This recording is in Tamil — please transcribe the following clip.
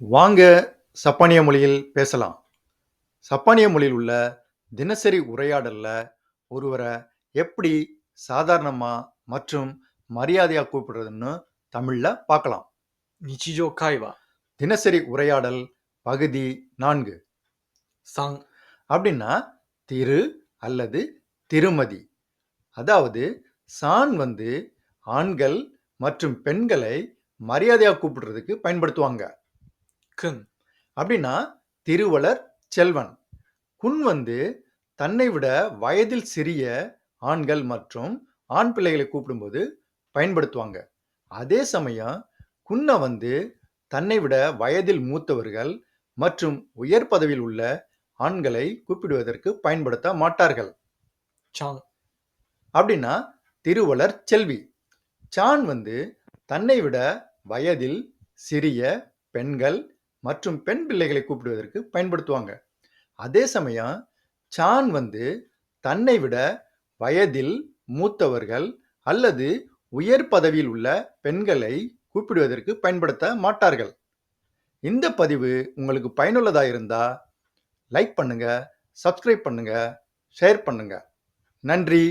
வாங்க சப்பானிய மொழியில் பேசலாம். சப்பானிய மொழியில் உள்ள தினசரி உரையாடலில் ஒருவரை எப்படி சாதாரணமாக மற்றும் மரியாதையாக கூப்பிடுறதுன்னு தமிழில் பார்க்கலாம். நிச்சிஜோ காய்வா. தினசரி உரையாடல் பகுதி நான்கு. சாங். அப்படின்னா திரு அல்லது திருமதி. அதாவது சான் வந்து ஆண்கள் மற்றும் பெண்களை மரியாதையாக கூப்பிடுறதுக்கு பயன்படுத்துவாங்க. க்கும் அப்படின்னா திருவளர் செல்வன். குன் வந்து தன்னை விட வயதில் சிறிய ஆண்கள் மற்றும் ஆண் பிள்ளைகளை கூப்பிடும்போது பயன்படுத்துவாங்க. அதே சமயம் குன்ன வந்து தன்னை விட வயதில் மூத்தவர்கள் மற்றும் உயர் பதவியில் உள்ள ஆண்களை கூப்பிடுவதற்கு பயன்படுத்த மாட்டார்கள். சாங். அப்படின்னா திருவளர் செல்வி. சான் வந்து தன்னை விட வயதில் சிறிய பெண்கள் மற்றும் பெண் பிள்ளைகளை கூப்பிடுவதற்கு பயன்படுத்துவாங்க. அதே சமயம் சான் வந்து தன்னை விட வயதில் மூத்தவர்கள் அல்லது உயர் பதவியில் உள்ள பெண்களை கூப்பிடுவதற்கு பயன்படுத்த மாட்டார்கள். இந்த பதிவு உங்களுக்கு பயனுள்ளதாக இருந்தால் லைக் பண்ணுங்கள் சப்ஸ்கிரைப் பண்ணுங்கள் ஷேர் பண்ணுங்கள் நன்றி.